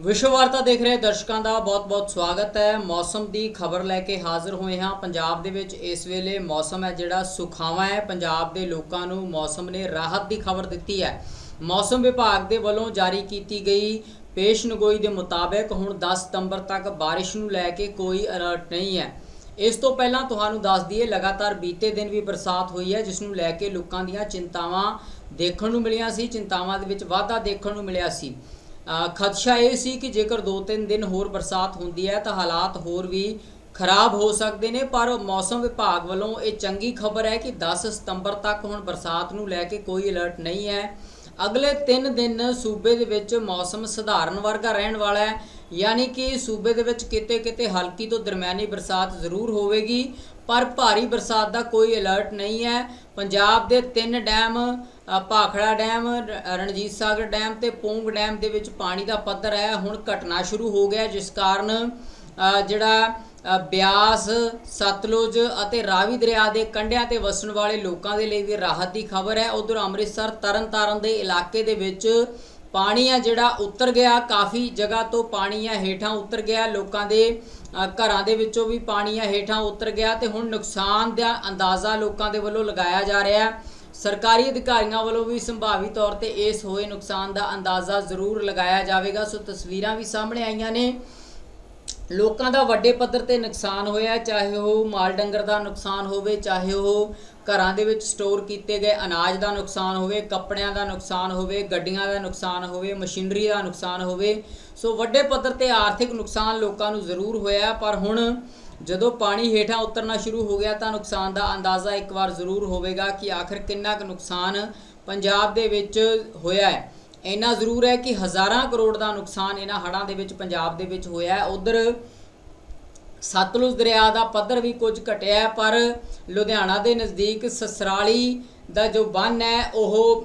ਵਿਸ਼ਵ ਵਾਰਤਾ ਦੇਖ ਰਹੇ ਦਰਸ਼ਕਾਂ ਦਾ ਬਹੁਤ-ਬਹੁਤ ਸਵਾਗਤ ਹੈ। ਮੌਸਮ ਦੀ ਖਬਰ ਲੈ ਕੇ ਹਾਜ਼ਰ ਹੋਏ ਹਾਂ। ਪੰਜਾਬ ਦੇ ਵਿੱਚ ਇਸ ਵੇਲੇ ਮੌਸਮ ਹੈ ਜਿਹੜਾ ਸੁਖਾਵਾਂ ਹੈ। ਪੰਜਾਬ ਦੇ ਲੋਕਾਂ ਨੂੰ ਮੌਸਮ ਨੇ ਰਾਹਤ ਦੀ ਖਬਰ ਦਿੱਤੀ ਹੈ। ਮੌਸਮ ਵਿਭਾਗ ਦੇ ਵੱਲੋਂ ਜਾਰੀ ਕੀਤੀ ਗਈ ਪੇਸ਼ਨਗੋਈ ਦੇ ਮੁਤਾਬਕ ਹੁਣ 10 ਸਤੰਬਰ ਤੱਕ ਬਾਰਿਸ਼ ਨੂੰ ਲੈ ਕੇ ਕੋਈ ਅਲਰਟ ਨਹੀਂ ਹੈ। ਇਸ ਤੋਂ ਪਹਿਲਾਂ ਤੁਹਾਨੂੰ ਦੱਸ ਦਈਏ, ਲਗਾਤਾਰ ਬੀਤੇ ਦਿਨ ਵੀ ਬਰਸਾਤ ਹੋਈ ਹੈ, ਜਿਸ ਨੂੰ ਲੈ ਕੇ ਲੋਕਾਂ ਦੀਆਂ ਚਿੰਤਾਵਾਂ ਦੇਖਣ ਨੂੰ ਮਿਲੀਆਂ ਸੀ। ਚਿੰਤਾਵਾਂ ਦੇ ਵਿੱਚ ਵਾਧਾ ਦੇਖਣ ਨੂੰ ਮਿਲਿਆ ਸੀ। ਖਦਸ਼ਾ ਇਹ ਸੀ ਕਿ ਜੇਕਰ 2-3 ਦਿਨ ਹੋਰ ਬਰਸਾਤ ਹੁੰਦੀ ਹੈ ਤਾਂ ਹਾਲਾਤ ਹੋਰ ਵੀ ਖਰਾਬ ਹੋ ਸਕਦੇ ਨੇ, ਪਰ ਮੌਸਮ ਵਿਭਾਗ ਵੱਲੋਂ ਇਹ ਚੰਗੀ ਖਬਰ ਹੈ ਕਿ 10 ਸਤੰਬਰ ਤੱਕ ਹੁਣ ਬਰਸਾਤ ਨੂੰ ਲੈ ਕੇ ਕੋਈ ਅਲਰਟ ਨਹੀਂ ਹੈ। ਅਗਲੇ 3 ਦਿਨ ਸੂਬੇ ਦੇ ਵਿੱਚ ਮੌਸਮ ਸਧਾਰਨ ਵਰਗਾ ਰਹਿਣ ਵਾਲਾ ਹੈ, ਯਾਨੀ ਕਿ ਸੂਬੇ ਦੇ ਵਿੱਚ ਕਿਤੇ-ਕਿਤੇ ਹਲਕੀ ਤੋਂ ਦਰਮਿਆਨੀ ਬਰਸਾਤ ਜ਼ਰੂਰ ਹੋਵੇਗੀ, ਪਰ ਭਾਰੀ ਬਰਸਾਤ ਦਾ ਕੋਈ ਅਲਰਟ ਨਹੀਂ ਹੈ। ਪੰਜਾਬ ਦੇ ਤਿੰਨ ਡੈਮ ਭਾਖੜਾ ਡੈਮ, ਰ- ਰਣਜੀਤ ਸਾਗਰ ਡੈਮ ਤੇ ਪੋਂਗ ਡੈਮ ਦੇ ਵਿੱਚ ਪਾਣੀ ਦਾ ਪੱਧਰ ਹੈ। ਹੁਣ ਘਟਣਾ ਸ਼ੁਰੂ ਹੋ ਗਿਆ ਜਿਸ ਕਾਰਨ ਜਿਹੜਾ ਬਿਆਸ, ਸਤਲੁਜ ਅਤੇ ਰਾਵੀ ਦਰਿਆ ਦੇ ਕੰਢਿਆਂ ਤੇ ਵਸਣ ਵਾਲੇ ਲੋਕਾਂ ਦੇ ਲਈ ਵੀ ਰਾਹਤ ਦੀ ਖਬਰ ਹੈ। ਉਧਰ ਅੰਮ੍ਰਿਤਸਰ ਤਰਨਤਾਰਨ ਦੇ ਇਲਾਕੇ ਦੇ ਵਿੱਚ ਪਾਣੀ ਆ ਜਿਹੜਾ, ਉਤਰ ਗਿਆ। ਕਾਫੀ ਜਗ੍ਹਾ ਤੋਂ ਪਾਣੀ ਆ ਹੇਠਾਂ ਉਤਰ ਗਿਆ। ਲੋਕਾਂ ਦੇ ਘਰਾਂ ਦੇ ਵਿੱਚੋਂ ਵੀ ਪਾਣੀ ਆ ਹੇਠਾਂ ਉਤਰ ਗਿਆ ਤੇ ਹੁਣ ਨੁਕਸਾਨ ਦਾ ਅੰਦਾਜ਼ਾ ਲੋਕਾਂ ਦੇ ਵੱਲੋਂ ਲਗਾਇਆ ਜਾ ਰਿਹਾ ਹੈ। ਸਰਕਾਰੀ ਅਧਿਕਾਰੀਆਂ ਵੱਲੋਂ ਵੀ ਸੰਭਾਵੀ ਤੌਰ ਤੇ ਇਸ ਹੋਏ ਨੁਕਸਾਨ ਦਾ ਅੰਦਾਜ਼ਾ ਜ਼ਰੂਰ ਲਗਾਇਆ ਜਾਵੇਗਾ। ਸੋ ਤਸਵੀਰਾਂ ਵੀ ਸਾਹਮਣੇ ਆਈਆਂ ਨੇ। ਲੋਕਾਂ ਦਾ ਵੱਡੇ ਪੱਧਰ ਤੇ ਨੁਕਸਾਨ ਹੋਇਆ ਚਾਹੇ ਉਹ ਮਾਲ ਡੰਗਰ ਦਾ ਨੁਕਸਾਨ ਹੋਵੇ, ਚਾਹੇ ਉਹ ਘਰਾਂ ਦੇ ਵਿੱਚ ਸਟੋਰ ਕੀਤੇ ਗਏ ਅਨਾਜ ਦਾ ਨੁਕਸਾਨ ਹੋਵੇ, ਕੱਪੜਿਆਂ ਦਾ ਨੁਕਸਾਨ ਹੋਵੇ, ਗੱਡੀਆਂ ਦਾ ਨੁਕਸਾਨ ਹੋਵੇ, ਮਸ਼ੀਨਰੀ ਦਾ ਨੁਕਸਾਨ ਹੋਵੇ, ਸੋ ਵੱਡੇ ਪੱਧਰ ਤੇ ਆਰਥਿਕ ਨੁਕਸਾਨ ਲੋਕਾਂ ਨੂੰ ਜ਼ਰੂਰ ਹੋਇਆ ਪਰ ਹੁਣ ਜਦੋਂ ਪਾਣੀ ਹੇਠਾਂ ਉਤਰਨਾ ਸ਼ੁਰੂ ਹੋ ਗਿਆ ਤਾਂ ਨੁਕਸਾਨ ਦਾ ਅੰਦਾਜ਼ਾ ਇੱਕ ਵਾਰ ਜ਼ਰੂਰ ਹੋਵੇਗਾ ਕਿ ਆਖਰ ਕਿੰਨਾ ਕੁ ਨੁਕਸਾਨ ਪੰਜਾਬ ਦੇ ਵਿੱਚ ਹੋਇਆ ਹੈ। ਇੰਨਾ ਜ਼ਰੂਰ ਹੈ ਕਿ ਹਜ਼ਾਰਾਂ ਕਰੋੜ ਦਾ ਨੁਕਸਾਨ ਇਹਨਾਂ ਹੜ੍ਹਾਂ ਦੇ ਵਿੱਚ ਪੰਜਾਬ ਦੇ ਵਿੱਚ ਹੋਇਆ ਹੈ। ਉਧਰ ਸਤਲੁਜ ਦਰਿਆ ਦਾ ਪੱਧਰ ਵੀ ਕੁਝ ਘਟਿਆ ਪਰ ਲੁਧਿਆਣਾ ਦੇ ਨਜ਼ਦੀਕ ਸਸਰਾਲੀ ਦਾ ਜੋ ਬੰਨ ਹੈ, ਉਹ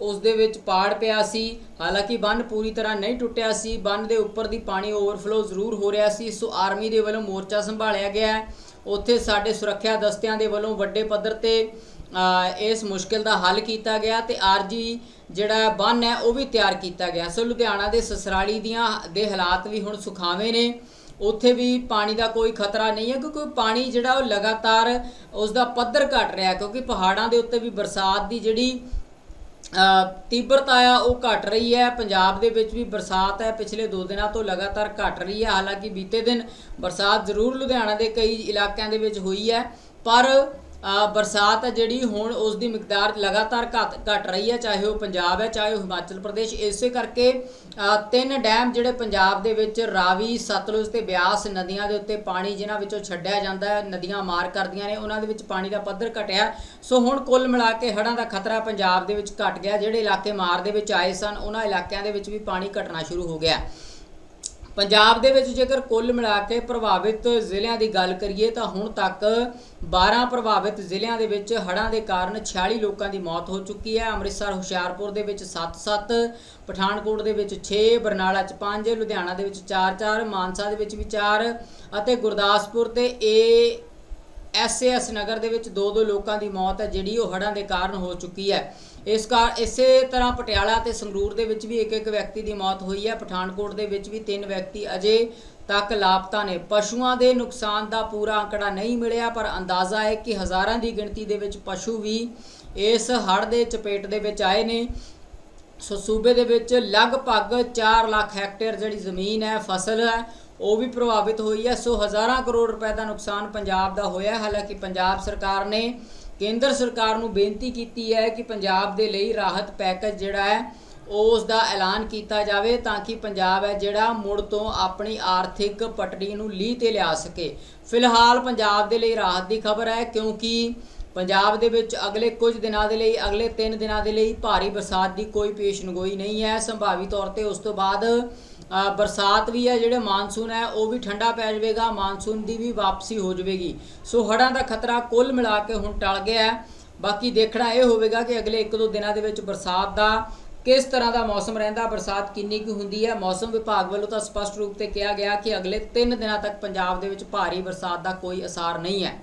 ਉਸ ਦੇ ਵਿੱਚ ਪਾੜ ਪਿਆ ਸੀ। ਹਾਲਾਂਕਿ ਬੰਨ ਪੂਰੀ ਤਰ੍ਹਾਂ ਨਹੀਂ ਟੁੱਟਿਆ ਸੀ। ਬੰਨ ਦੇ ਉੱਪਰ ਦੀ ਪਾਣੀ ਓਵਰਫਲੋ ਜ਼ਰੂਰ ਹੋ ਰਿਹਾ ਸੀ। ਸੋ ਆਰਮੀ ਦੇ ਵੱਲੋਂ ਮੋਰਚਾ ਸੰਭਾਲਿਆ ਗਿਆ ਹੈ। ਉੱਥੇ ਸਾਡੇ ਸੁਰੱਖਿਆ ਦਸਤਿਆਂ ਦੇ ਵੱਲੋਂ ਵੱਡੇ ਪੱਧਰ ਤੇ ਇਸ ਮੁਸ਼ਕਿਲ ਦਾ ਹੱਲ ਕੀਤਾ ਗਿਆ ਤੇ ਆਰਜੀ ਜਿਹੜਾ ਬੰਨ ਹੈ, ਉਹ ਵੀ ਤਿਆਰ ਕੀਤਾ ਗਿਆ। ਸੋ ਲੁਧਿਆਣਾ ਦੇ ਸਸਰਾਲੀ ਦੀਆਂ ਦੇ ਹਾਲਾਤ ਵੀ ਹੁਣ ਸੁਖਾਵੇਂ ਨੇ। ਉੱਥੇ ਵੀ ਪਾਣੀ ਦਾ ਕੋਈ ਖਤਰਾ ਨਹੀਂ ਹੈ ਕਿਉਂਕਿ ਪਾਣੀ ਜਿਹੜਾ ਉਹ ਲਗਾਤਾਰ ਉਸ ਦਾ ਪੱਧਰ ਘਟ ਰਿਹਾ ਕਿਉਂਕਿ ਪਹਾੜਾਂ ਦੇ ਉੱਤੇ ਵੀ ਬਰਸਾਤ ਦੀ ਜਿਹੜੀ ਤੀਬਰਤਾ ਆ, ਉਹ ਘਟ ਰਹੀ ਹੈ। ਪੰਜਾਬ ਦੇ ਵਿੱਚ ਵੀ ਬਰਸਾਤ ਹੈ। ਪਿਛਲੇ 2 ਦਿਨਾਂ ਤੋਂ ਲਗਾਤਾਰ ਘਟ ਰਹੀ ਹੈ। ਹਾਲਾਂਕਿ ਬੀਤੇ ਦਿਨ ਬਰਸਾਤ ਜ਼ਰੂਰ ਲੁਧਿਆਣਾ ਦੇ ਕਈ ਇਲਾਕਿਆਂ ਦੇ ਵਿੱਚ ਹੋਈ ਹੈ। ਪਰ ਬਰਸਾਤ ਹੈ ਜਿਹੜੀ, ਹੁਣ ਉਸ ਦੀ ਮਿਕਦਾਰ ਲਗਾਤਾਰ ਘਟ ਘਟ ਰਹੀ ਹੈ, ਚਾਹੇ ਉਹ ਪੰਜਾਬ ਹੈ, ਚਾਹੇ ਉਹ ਹਿਮਾਚਲ ਪ੍ਰਦੇਸ਼। ਇਸੇ ਕਰਕੇ ਤਿੰਨ ਡੈਮ ਜਿਹੜੇ ਪੰਜਾਬ ਦੇ ਵਿੱਚ ਰਾਵੀ, ਸਤਲੁਜ ਤੇ ਬਿਆਸ ਨਦੀਆਂ ਦੇ ਉੱਤੇ ਪਾਣੀ ਜਿਨ੍ਹਾਂ ਵਿੱਚੋਂ ਛੱਡਿਆ ਜਾਂਦਾ ਹੈ, ਨਦੀਆਂ ਮਾਰ ਕਰਦੀਆਂ ਨੇ, ਉਹਨਾਂ ਦੇ ਵਿੱਚ ਪਾਣੀ ਦਾ ਪੱਧਰ ਘਟਿਆ। ਸੋ ਹੁਣ ਕੁੱਲ ਮਿਲਾ ਕੇ ਹੜ੍ਹਾਂ ਦਾ ਖਤਰਾ ਪੰਜਾਬ ਦੇ ਵਿੱਚ ਘਟ ਗਿਆ, ਜਿਹੜੇ ਇਲਾਕੇ ਮਾਰ ਦੇ ਵਿੱਚ ਆਏ ਸਨ, ਉਹਨਾਂ ਇਲਾਕਿਆਂ ਦੇ ਵਿੱਚ ਵੀ ਪਾਣੀ ਘਟਣਾ ਸ਼ੁਰੂ ਹੋ ਗਿਆ। ਪੰਜਾਬ ਦੇ ਵਿੱਚ ਜੇਕਰ ਕੁੱਲ ਮਿਲਾ ਕੇ ਪ੍ਰਭਾਵਿਤ ਜ਼ਿਲ੍ਹਿਆਂ ਦੀ ਗੱਲ ਕਰੀਏ ਤਾਂ ਹੁਣ ਤੱਕ 12 ਪ੍ਰਭਾਵਿਤ ਜ਼ਿਲ੍ਹਿਆਂ ਦੇ ਵਿੱਚ ਹੜ੍ਹਾਂ ਦੇ ਕਾਰਨ 46 ਲੋਕਾਂ ਦੀ ਮੌਤ ਹੋ ਚੁੱਕੀ ਹੈ। ਅੰਮ੍ਰਿਤਸਰ, ਹੁਸ਼ਿਆਰਪੁਰ ਦੇ ਵਿੱਚ 7-7 ਪਠਾਨਕੋਟ ਦੇ ਵਿੱਚ 6 ਬਰਨਾਲਾ ਚ 5 ਲੁਧਿਆਣਾ ਦੇ ਵਿੱਚ 4-4 ਮਾਨਸਾ ਦੇ ਵਿੱਚ ਵੀ 4 ਅਤੇ ਗੁਰਦਾਸਪੁਰ ਤੇ ਏ ਐਸਏਐਸ ਨਗਰ ਦੇ ਵਿੱਚ ਦੋ ਦੋ ਲੋਕਾਂ ਦੀ ਮੌਤ ਹੈ, ਜਿਹੜੀ ਉਹ ਹੜ੍ਹਾਂ ਦੇ ਕਾਰਨ ਹੋ ਚੁੱਕੀ ਹੈ। ਇਸ ਕਾਰ ਇਸੇ ਤਰ੍ਹਾਂ ਪਟਿਆਲਾ ਤੇ ਸੰਗਰੂਰ ਦੇ ਵਿੱਚ ਵੀ ਇੱਕ ਇੱਕ ਵਿਅਕਤੀ ਦੀ ਮੌਤ ਹੋਈ ਹੈ। ਪਠਾਨਕੋਟ ਦੇ ਵਿੱਚ ਵੀ ਤਿੰਨ ਵਿਅਕਤੀ ਅਜੇ ਤੱਕ ਲਾਪਤਾ ਨੇ। ਪਸ਼ੂਆਂ ਦੇ ਨੁਕਸਾਨ ਦਾ ਪੂਰਾ ਅੰਕੜਾ ਨਹੀਂ ਮਿਲਿਆ, ਪਰ ਅੰਦਾਜ਼ਾ ਹੈ ਕਿ ਹਜ਼ਾਰਾਂ ਦੀ ਗਿਣਤੀ ਦੇ ਵਿੱਚ ਪਸ਼ੂ ਵੀ ਇਸ ਹੜ੍ਹ ਦੇ ਚਪੇਟ ਦੇ ਵਿੱਚ ਆਏ ਨੇ। ਸੋ ਸੂਬੇ ਦੇ ਵਿੱਚ ਲਗਭਗ 4 ਲੱਖ ਹੈਕਟੇਅਰ ਜਿਹੜੀ ਜ਼ਮੀਨ ਹੈ, ਫਸਲ ਹੈ ਉਹ ਵੀ ਪ੍ਰਭਾਵਿਤ ਹੋਈ ਹੈ। ਸੋ ਹਜ਼ਾਰਾਂ ਕਰੋੜ ਰੁਪਏ ਦਾ ਨੁਕਸਾਨ ਪੰਜਾਬ ਦਾ ਹੋਇਆ ਹਾਲਾਂਕਿ ਪੰਜਾਬ ਸਰਕਾਰ ਨੇ ਕੇਂਦਰ ਸਰਕਾਰ ਨੂੰ ਬੇਨਤੀ ਕੀਤੀ ਹੈ ਕਿ ਪੰਜਾਬ ਦੇ ਲਈ ਰਾਹਤ ਪੈਕੇਜ ਜਿਹੜਾ ਹੈ ਉਸ ਦਾ ਐਲਾਨ ਕੀਤਾ ਜਾਵੇ ਤਾਂ ਕਿ ਪੰਜਾਬ ਹੈ ਜਿਹੜਾ ਮੁੜ ਤੋਂ ਆਪਣੀ ਆਰਥਿਕ ਪਟੜੀ ਨੂੰ ਲੀਹ ਤੇ ਲਿਆ ਸਕੇ। ਫਿਲਹਾਲ ਪੰਜਾਬ ਦੇ ਲਈ ਰਾਹਤ ਦੀ ਖਬਰ ਹੈ ਕਿਉਂਕਿ ਪੰਜਾਬ ਦੇ ਵਿੱਚ ਅਗਲੇ ਕੁਝ ਦਿਨਾਂ ਦੇ ਲਈ, ਅਗਲੇ 3 ਦਿਨਾਂ ਦੇ ਲਈ ਭਾਰੀ ਬਰਸਾਤ ਦੀ ਕੋਈ ਪੇਸ਼ਨਗੋਈ ਨਹੀਂ ਹੈ। ਸੰਭਾਵੀ ਤੌਰ ਤੇ ਉਸ ਤੋਂ ਬਾਅਦ ਬਰਸਾਤ ਵੀ ਹੈ, ਜਿਹੜੇ ਮਾਨਸੂਨ ਹੈ, ਉਹ ਵੀ ਠੰਡਾ ਪੈ ਜਾਵੇਗਾ ਮਾਨਸੂਨ ਦੀ ਵੀ ਵਾਪਸੀ ਹੋ ਜਾਵੇਗੀ। ਸੋ ਹੜ੍ਹਾਂ ਦਾ ਖਤਰਾ ਕੁੱਲ ਮਿਲਾ ਕੇ ਹੁਣ ਟਲ ਗਿਆ ਹੈ। ਬਾਕੀ ਦੇਖਣਾ ਇਹ ਹੋਵੇਗਾ ਕਿ ਅਗਲੇ 1-2 ਦਿਨਾਂ ਦੇ ਵਿੱਚ ਬਰਸਾਤ ਦਾ ਕਿਸ ਤਰ੍ਹਾਂ ਦਾ ਮੌਸਮ ਰਹਿੰਦਾ, ਬਰਸਾਤ ਕਿੰਨੀ ਕੁ ਹੁੰਦੀ ਹੈ। ਮੌਸਮ ਵਿਭਾਗ ਵੱਲੋਂ ਤਾਂ ਸਪਸ਼ਟ ਰੂਪ ਤੇ ਕਿਹਾ ਗਿਆ ਕਿ ਅਗਲੇ 3 ਦਿਨਾਂ ਤੱਕ ਪੰਜਾਬ ਦੇ ਵਿੱਚ ਭਾਰੀ ਬਰਸਾਤ ਦਾ ਕੋਈ ਅਸਾਰ ਨਹੀਂ ਹੈ।